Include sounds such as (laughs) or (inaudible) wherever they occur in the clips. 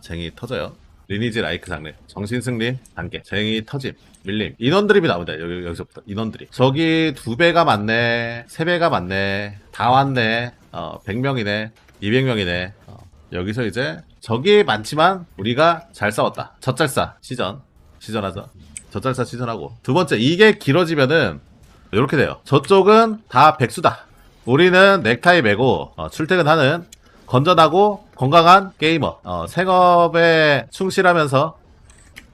쟁이 터져요. 리니지 라이크 장르, 정신승리 단계, 쟁이 터짐, 밀림, 인원 드립이 나옵니다. 여기, 여기서부터 인원 드립. 저기 두 배가 많네, 세 배가 많네, 다 왔네, 어, 100명이네, 200명이네. 어, 여기서 이제 적이 많지만 우리가 잘 싸웠다. 젖잘싸 시전, 시전하죠. 젖잘싸 시전하고 두 번째 이게 길어지면은 이렇게 돼요. 저쪽은 다 백수다. 우리는 넥타이 메고 어, 출퇴근하는 건전하고 건강한 게이머. 어, 생업에 충실하면서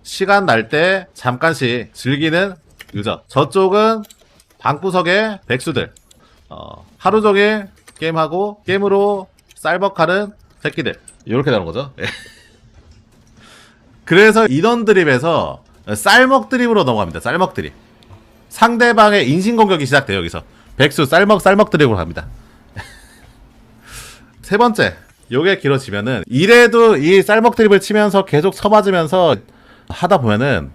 시간 날 때 잠깐씩 즐기는 유저. 저쪽은 방구석의 백수들. 어, 하루 종일 게임하고 게임으로 쌀먹하는 새끼들. 이렇게 되는 거죠. 예. 그래서 인원 드립에서 쌀먹 드립으로 넘어갑니다. 쌀먹 드립. 상대방의 인신공격이 시작돼요, 여기서. 백수 쌀먹 쌀먹 드립으로 갑니다. 세 번째, 요게 길어지면은 이래도 이 쌀먹 드립을 치면서 계속 쳐맞으면서 하다 보면은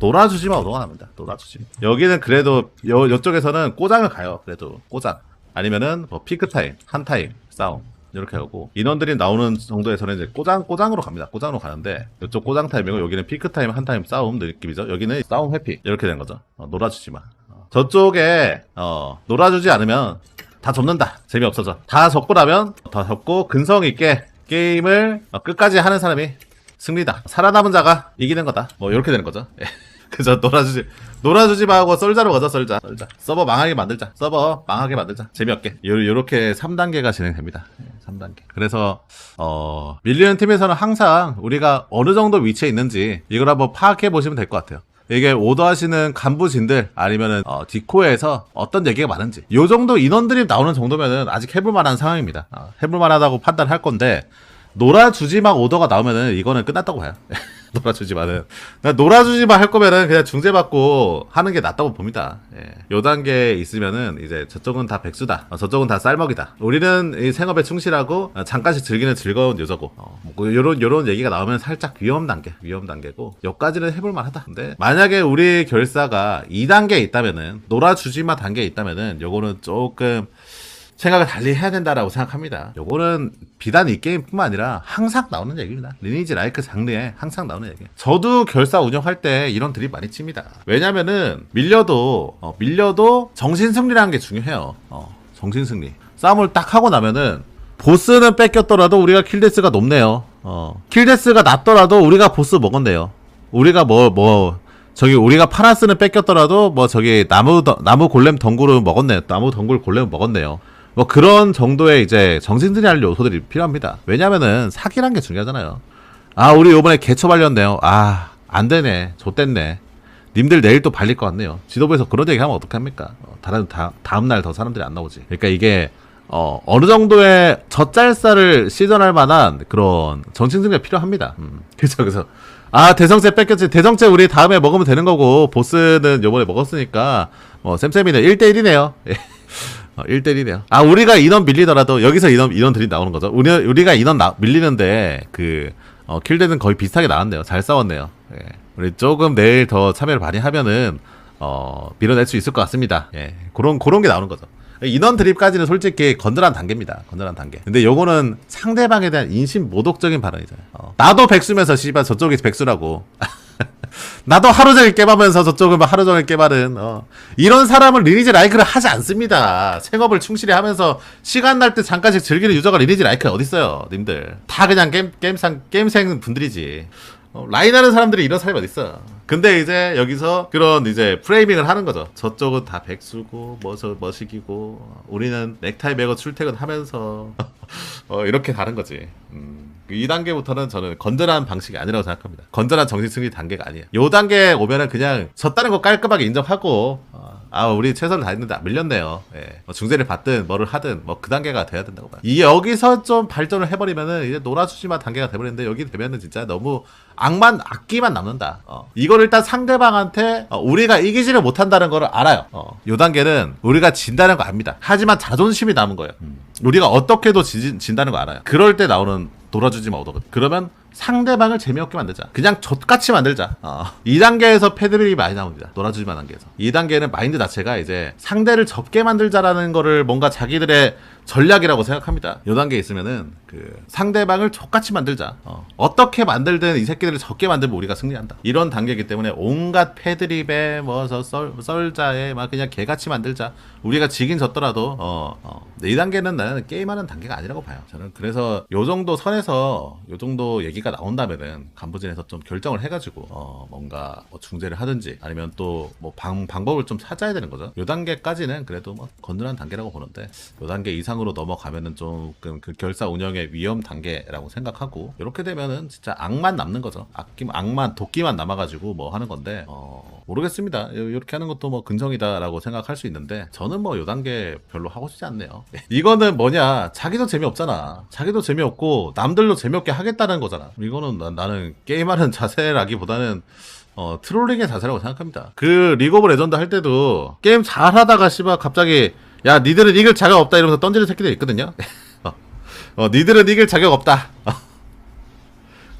놀아주지마 오동합니다. 놀아주지. 여기는 그래도 요 요쪽에서는 꼬장을 가요. 그래도 꼬장. 아니면은 뭐 피크 타임, 한 타임 싸움 이렇게 하고 인원들이 나오는 정도에서는 이제 꼬장 꼬장으로 갑니다. 꼬장으로 가는데 이쪽 꼬장 타임이고 여기는 피크 타임 한 타임 싸움 느낌이죠. 여기는 싸움 회피 이렇게 된 거죠. 어, 놀아주지 마. 어, 저쪽에 어, 놀아주지 않으면 다 접는다. 재미없어져. 다 접고 나면 더 접고 근성 있게 게임을 어, 끝까지 하는 사람이 승리다. 살아남은 자가 이기는 거다. 뭐 이렇게 되는 거죠. 예. (laughs) 그저 놀아주지 놀아주지 말고 썰자로 가자 썰자 썰자 서버 망하게 만들자 서버 망하게 만들자 재미없게 요, 요렇게 3단계가 진행됩니다 예, 3단계 그래서 어 밀리는 팀에서는 항상 우리가 어느 정도 위치에 있는지 이걸 한번 파악해 보시면 될 것 같아요 이게 오더하시는 간부진들 아니면은 어, 디코에서 어떤 얘기가 많은지. 요 정도 인원들이 나오는 정도면은 아직 해볼 만한 상황입니다. 어, 해볼 만하다고 판단할 건데 놀아주지만 오더가 나오면은 이거는 끝났다고 봐요 (laughs) 놀아주지 마는 놀아주지 마 할 거면은 그냥 중재 받고 하는 게 낫다고 봅니다. 예. 요 단계에 있으면은 이제 저쪽은 다 백수다, 어, 저쪽은 다 쌀먹이다. 우리는 이 생업에 충실하고 어, 잠깐씩 즐기는 즐거운 요소고 어, 뭐 요런 요런 얘기가 나오면 살짝 위험 단계, 위험 단계고 여기까지는 해볼 만하다. 근데 만약에 우리 결사가 2단계에 있다면은 놀아주지 마 단계에 있다면은 요거는 조금 생각을 달리 해야 된다라고 생각합니다. 요거는 비단 이 게임뿐만 아니라 항상 나오는 얘기입니다. 리니지 라이크 장르에 항상 나오는 얘기. 저도 결사 운영할 때 이런 드립 많이 칩니다. 왜냐면은 밀려도 어, 밀려도 정신 승리라는 게 중요해요. 어, 정신 승리. 싸움을 딱 하고 나면은 보스는 뺏겼더라도 우리가 킬데스가 높네요. 어, 킬데스가 낮더라도 우리가 보스 먹었네요. 우리가 뭐뭐 저기 우리가 파라스는 뺏겼더라도 뭐 저기 나무 더- 나무 골렘 덩굴은 먹었네요. 나무 덩굴 골렘 먹었네요. 뭐 그런 정도의 이제 정신들이 할 요소들이 필요합니다. 왜냐면은 사기란 게 중요하잖아요. 아 우리 요번에 개처 발렸네요. 아 안 되네. 좆됐네. 님들 내일 또 발릴 것 같네요. 지도부에서 그런 얘기 하면 어떡합니까? 어, 다른 다, 다음 날 더 사람들이 안 나오지. 그러니까 이게 어, 어느 정도의 젖잘싸를 시전할 만한 그런 정신승리가 필요합니다. 음. (laughs) 그래서 그래서 아 대성체 뺏겼지. 대성체 우리 다음에 먹으면 되는 거고 보스는 요번에 먹었으니까 뭐 쌤쌤이네 1대1이네요. 어, 1대1이네요. 아, 우리가 인원 밀리더라도, 여기서 인원, 인원들이 나오는 거죠. 우리, 우리가 인원 나, 밀리는데, 그, 어, 킬대는 거의 비슷하게 나왔네요. 잘 싸웠네요. 예. 우리 조금 내일 더 참여를 많이 하면은, 어, 밀어낼 수 있을 것 같습니다. 예. 그런, 그런 게 나오는 거죠. 인원 드립까지는 솔직히 건전한 단계입니다. 건전한 단계. 근데 요거는 상대방에 대한 인신 모독적인 발언이잖아요. 어. 나도 백수면서 씨발 저쪽이 백수라고. (laughs) 나도 하루 종일 깨바면서 저쪽은 막 하루 종일 깨바는 어. 이런 사람은 리니지 라이크를 하지 않습니다. 생업을 충실히 하면서 시간 날 때 잠깐씩 즐기는 유저가 리니지 라이크에 어딨어요, 님들. 다 그냥 게임 게임상 게임생 분들이지. 어, 라인하는 사람들이 이런 사람이 어딨어. 근데 이제 여기서 그런 이제 프레이밍을 하는 거죠. 저쪽은 다 백수고 뭐저 머시기고 우리는 넥타이 매고 출퇴근하면서 (laughs) 어, 이렇게 다른 거지. 음. 이 단계부터는 저는 건전한 방식이 아니라고 생각합니다. 건전한 정신 승리 단계가 아니에요. 요 단계 오면은 그냥 졌다는 거 깔끔하게 인정하고 어, 아 우리 최선을 다했는데 밀렸네요. 예. 뭐 중재를 받든 뭐를 하든 뭐 그 단계가 돼야 된다고 봐요. 이 여기서 좀 발전을 해버리면은 이제 놀아주지만 단계가 돼버리는데 여기 되면은 진짜 너무 악만 악기만 남는다. 어. 이걸 일단 상대방한테 어, 우리가 이기지를 못한다는 걸 알아요. 어. 요 단계는 우리가 진다는 거 압니다. 하지만 자존심이 남은 거예요. 우리가 어떻게도 지, 진다는 거 알아요. 그럴 때 나오는 놀아주지 마 오더거든. 그러면 상대방을 재미없게 만들자. 그냥 젖같이 만들자. 어. 2단계에서 패드립이 많이 나옵니다. 놀아주지만 단계에서. 2단계는 마인드 자체가 이제 상대를 접게 만들자라는 거를 뭔가 자기들의 전략이라고 생각합니다. 요 단계에 있으면은 그 상대방을 족같이 만들자. 어. 어떻게 만들든 이 새끼들을 적게 만들면 우리가 승리한다. 이런 단계이기 때문에 온갖 패드립에 뭐서 썰자에 막 그냥 개같이 만들자. 우리가 지긴 졌더라도 어, 어. 이 단계는 나는 게임하는 단계가 아니라고 봐요. 저는 그래서 요 정도 선에서 요 정도 얘기 가 나온다면은 간부진에서 좀 결정을 해가지고 어 뭔가 뭐 중재를 하든지 아니면 또 뭐 방법을 좀 찾아야 되는 거죠. 요 단계까지는 그래도 뭐 건전한 단계라고 보는데 요 단계 이상으로 넘어가면은 조금 그 결사 운영의 위험 단계라고 생각하고 이렇게 되면은 진짜 악만 남는 거죠. 악기 악만 도끼만 남아가지고 뭐 하는 건데 어 모르겠습니다. 이렇게 하는 것도 뭐 근성이다라고 생각할 수 있는데 저는 뭐 요 단계 별로 하고 싶지 않네요. (laughs) 이거는 뭐냐 자기도 재미없잖아. 자기도 재미없고 남들도 재미없게 하겠다는 거잖아. 이거는 나, 나는 게임하는 (laughs) 자세라기보다는 어, 트롤링의 자세라고 생각합니다. 그 리그 오브 레전드 할 때도 게임 잘 하다가 씨발 갑자기 야 니들은 이길 자격 없다 이러면서 던지는 새끼들 있거든요. (laughs) 어, 어, 니들은 이길 자격 없다. 어.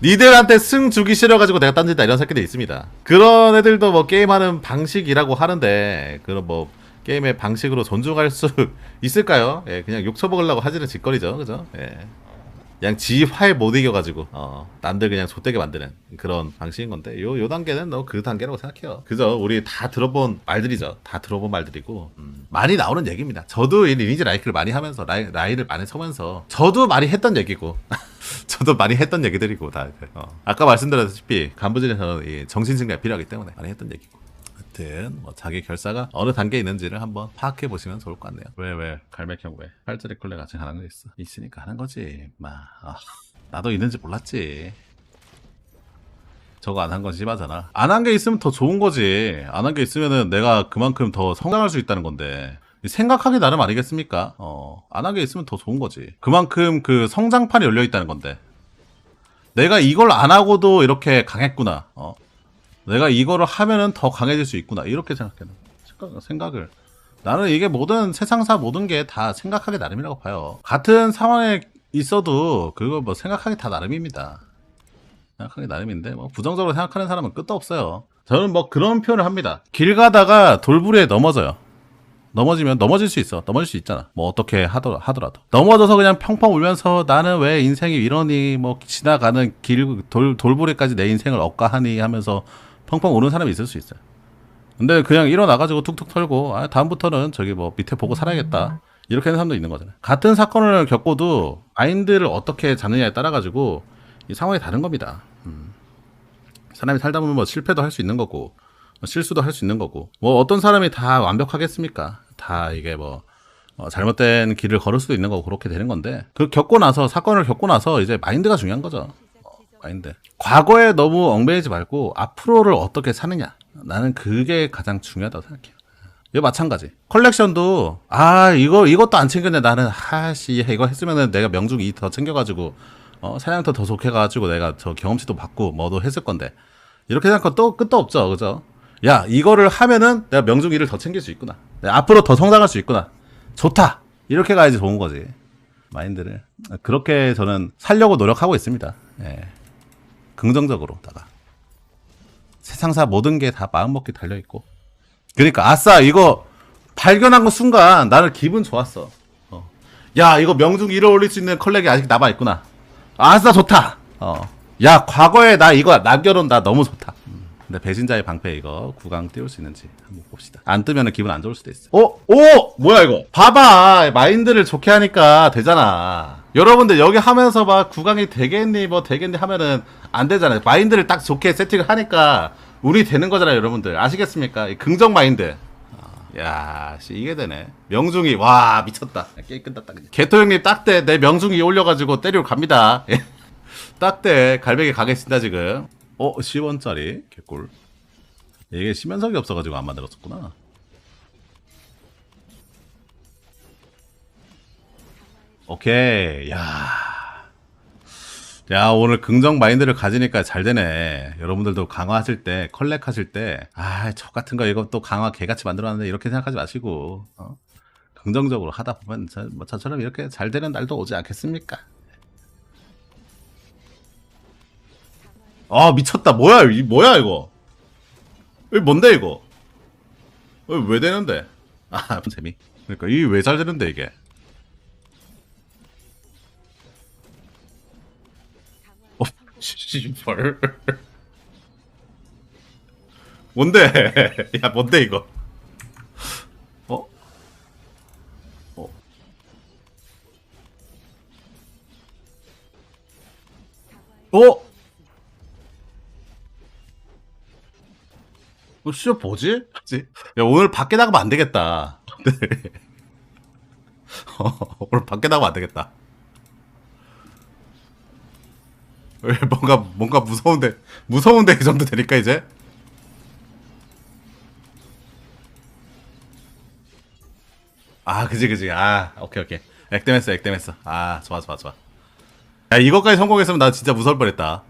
니들한테 승 주기 싫어가지고 내가 던진다 이런 새끼들 있습니다. 그런 애들도 뭐 게임하는 방식이라고 하는데 그런 뭐 게임의 방식으로 존중할 수 (laughs) 있을까요? 예, 그냥 욕 처먹으려고 하지는 짓거리죠, 그죠? 예. 그냥 지활 못 이겨가지고 어, 남들 그냥 좆되게 만드는 그런 방식인 건데 요, 요 단계는 너 그 단계라고 생각해요. 그죠? 우리 다 들어본 말들이죠. 다 들어본 말들이고 음, 많이 나오는 얘기입니다. 저도 이 리니지 라이크를 많이 하면서 라이, 라이를 많이 쳐면서 저도 많이 했던 얘기고 (laughs) 저도 많이 했던 얘기들이고 다 어. 아까 말씀드렸다시피 간부진에서는 이 정신승리가 필요하기 때문에 많이 했던 얘기고 아무튼 뭐 자기 결사가 어느 단계에 있는지를 한번 파악해 보시면 좋을 것 같네요. 왜 왜 갈매형 왜 팔자리 콜레 같이 하는 거 있어? 있으니까 하는 거지. 마 아, 나도 있는지 몰랐지. 저거 안 한 건 심하잖아. 안 한 게 있으면 더 좋은 거지. 안 한 게 있으면은 내가 그만큼 더 성장할 수 있다는 건데. 생각하기 나름 아니겠습니까? 어, 안 한 게 있으면 더 좋은 거지. 그만큼 그 성장판이 열려 있다는 건데. 내가 이걸 안 하고도 이렇게 강했구나. 어, 내가 이거를 하면은 더 강해질 수 있구나 이렇게 생각해요. 생각, 생각을 나는 이게 모든 세상사 모든 게 다 생각하기 나름이라고 봐요. 같은 상황에 있어도 그거 뭐 생각하기 다 나름입니다. 생각하기 나름인데 뭐 부정적으로 생각하는 사람은 끝도 없어요. 저는 뭐 그런 표현을 합니다. 길 가다가 돌부리에 넘어져요. 넘어지면 넘어질 수 있어. 넘어질 수 있잖아. 뭐 어떻게 하더, 하더라도. 넘어져서 그냥 펑펑 울면서 나는 왜 인생이 이러니 뭐 지나가는 길 돌, 돌부리까지 내 인생을 억까하니 하면서 펑펑 오는 사람이 있을 수 있어요. 근데 그냥 일어나가지고 툭툭 털고 아, 다음부터는 저기 뭐 밑에 보고 살아야겠다. 이렇게 하는 사람도 있는 거잖아요. 같은 사건을 겪고도 마인드를 어떻게 잡느냐에 따라 가지고 이 상황이 다른 겁니다. 음. 사람이 살다 보면 뭐 실패도 할 수 있는 거고 뭐 실수도 할 수 있는 거고 뭐 어떤 사람이 다 완벽하겠습니까? 다 이게 뭐 어, 잘못된 길을 걸을 수도 있는 거고 그렇게 되는 건데 그 겪고 나서 사건을 겪고 나서 이제 마인드가 중요한 거죠. 아닌데. 과거에 너무 얽매이지 말고 앞으로를 어떻게 사느냐. 나는 그게 가장 중요하다고 생각해요. 이거 마찬가지. 컬렉션도 아 이거 이것도 안 챙겼네. 나는 하씨 이거 했으면은 내가 명중 2더 챙겨가지고 어 사냥터 더 좋게 가지고 내가 저 경험치도 받고 뭐도 했을 건데. 이렇게 생각하면 또 끝도 없죠. 그죠? 야 이거를 하면은 내가 명중 2를 더 챙길 수 있구나. 앞으로 더 성장할 수 있구나. 좋다! 이렇게 가야지 좋은 거지. 마인드를. 그렇게 저는 살려고 노력하고 있습니다. 예. 긍정적으로다가 세상사 모든 게 다 마음먹기 달려 있고 그러니까 아싸 이거 발견한 거 순간 나는 기분 좋았어. 어. 야 이거 명중 1을 올릴 수 있는 컬렉이 아직 남아 있구나. 아싸 좋다. 어. 야 과거에 나 이거 남겨놓은 나 너무 좋다. 음. 근데 배신자의 방패 이거 구강 띄울 수 있는지 한번 봅시다. 안 뜨면 기분 안 좋을 수도 있어. 어? 오! 뭐야 이거? 봐봐 마인드를 좋게 하니까 되잖아. 여러분들 여기 하면서 막 구강이 되겠니 뭐 되겠니 하면은 안 되잖아요. 마인드를 딱 좋게 세팅을 하니까 우리 되는 거잖아요, 여러분들. 아시겠습니까? 긍정 마인드. 아, 야, 씨, 이게 되네. 명중이, 와, 미쳤다. 게임 끝났다. 개토 형님 딱대 내 명중이 올려가지고 때리러 갑니다. 예. 딱대 갈매기 가겠습니다, 지금. 어, 10원짜리. 개꿀. 이게 시면석이 없어가지고 안 만들었었구나. 오케이. 야. 야, 오늘 긍정 마인드를 가지니까 잘 되네. 여러분들도 강화하실 때, 컬렉 하실 때, 아, 저 같은 거 이거 또 강화 개같이 만들어놨는데 이렇게 생각하지 마시고, 어? 긍정적으로 하다 보면 저, 뭐 저처럼 이렇게 잘 되는 날도 오지 않겠습니까? 아 미쳤다 뭐야 이 뭐야 이거 이 뭔데 이거 어, 왜 되는데 아 (laughs) 재미 그러니까 이 왜 잘 되는데 이게 씨발 뭔데 (laughs) 야 뭔데 이거 어? 어? 어? 어, 씨, 뭐지? 야, 오늘 밖에 나가면 안 되겠다. (laughs) 네. 어, (laughs) 오늘 밖에 나가면 안 되겠다. 왜 (laughs) 뭔가, 뭔가 무서운데, 무서운데 이 정도 되니까, 이제? 아, 그지, 그지. 아, 오케이, 오케이. 액땜했어, 액땜했어. 아, 좋아, 좋아, 좋아. 야, 이것까지 성공했으면 나 진짜 무서울 뻔했다.